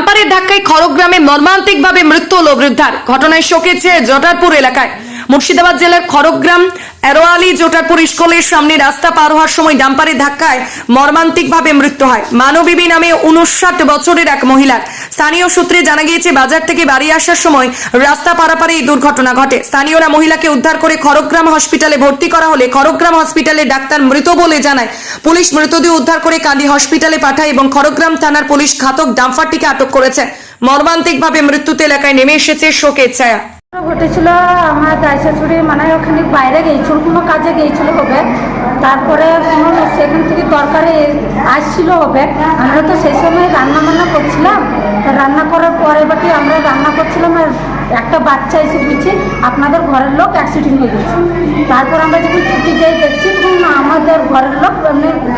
ডাম্পারের ধাক্কায় খড়গ্রামে মর্মান্তিকভাবে মৃত্যু হল বৃদ্ধার। ঘটনায় শোকেছে জটারপুর এলাকায় মুর্শিদাবাদ জেলার খড়গ্রাম এরোয়ালি জোটারপুর স্কুলের সামনে রাস্তা পার হওয়ার সময় ডাম্পারের ধাক্কায় মর্মান্তিকভাবে মৃত্যু হয়। মানবীবী নামে উনষাট বছরের এক মহিলার। স্থানীয় সূত্রে জানা গিয়েছে, বাজার থেকে বাড়ি আসার সময় রাস্তা পারাপারে এই দুর্ঘটনা ঘটে। স্থানীয়রা মহিলাকে উদ্ধার করে খড়গ্রাম হসপিটালে ভর্তি করা হলে খড়গ্রাম হসপিটালে ডাক্তার মৃত বলে জানায়। পুলিশ মৃতদেহ উদ্ধার করে কান্দি হসপিটালে পাঠায় এবং খড়গ্রাম থানার পুলিশ ঘাতক ডাম্পারটিকে আটক করেছে। মর্মান্তিকভাবে মৃত্যুতে এলাকায় নেমে এসেছে শোকের ছায়া। ঘটেছিল, আমার দায় শাশুড়ি মানে ওখানে বাইরে গিয়েছিল, কোনো কাজে গিয়েছিল হবে। তারপরে কোনো সেখান থেকে তরকারি আসছিল হবে। আমরা তো সেই সময় রান্না বান্না করছিলাম রান্না করার পরে বাকি আমরা রান্না করছিলাম আর একটা বাচ্চা এসে বলছি আপনাদের ঘরের লোক অ্যাক্সিডেন্ট হয়ে গেছে। তারপর আমরা যখন ছুটি যাই দেখছি, তখন আমাদের ঘরের লোক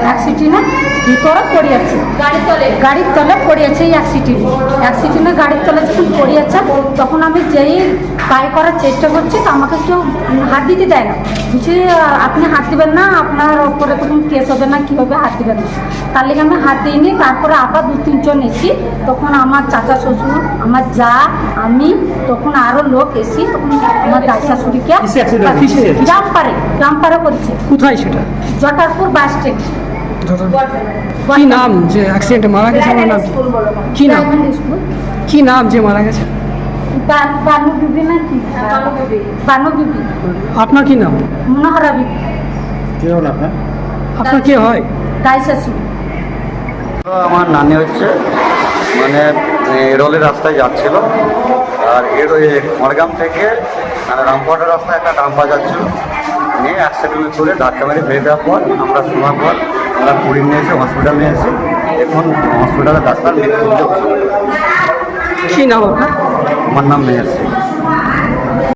অ্যাক্সিডেন্টে ভিতরে পড়ে আছে গাড়ির তলে। গাড়ির তলে পড়ে আছে এই অ্যাক্সিডেন্ট অ্যাক্সিডেন্টে গাড়ির তলে যখন পড়ে আছে তখন আমি যেই পাই করার চেষ্টা করছি তো আমাকে কেউ হাত দিতে দেয় না। আহ, আপনি হাত দিবেন না আপনার ওপরে তখন কেস হবে না কী হবে হাত দিবেন না? তার লেগে আমি হাত দিইনি। তারপরে আবার দু তিনজন এসি তখন আমার চাচা শ্বশুর আমার যা আমি তখন আরও লোক এসি তখন আমার দায় শাশুড়িকে? জাম্পারে জাম্পারে করছে। কোথায় সেটা? Jatarpur bus stand. কি নাম যে অ্যাক্সিডেন্টে মারা গেছে? আমার নাম কি? নাম? কি নাম যে মারা গেছে? আপনার কি নাম? মনোহরা বিবি। কে হল আপনার? আপনার কে হয়? দায় শাশুড়ি তো আমার নানি হচ্ছে মানে এরোলের রাস্তায় যাচ্ছিল। আর এর ওই মড়গ্রাম থেকে মানে রামপুরহাটের রাস্তায় একটা ডাম্পা যাচ্ছিল। নিয়ে অ্যাক্সিডেন্ট করে ধাক্কা মেরে ফেলে দেওয়ার পর আমরা শোনার পর আমরা পুরী নিয়ে এসে হসপিটাল নিয়ে এসে এখন হসপিটালে ডাক্তার মৃত্যু হয়েছে। কি নাম আপনার? আমার নাম মেহের।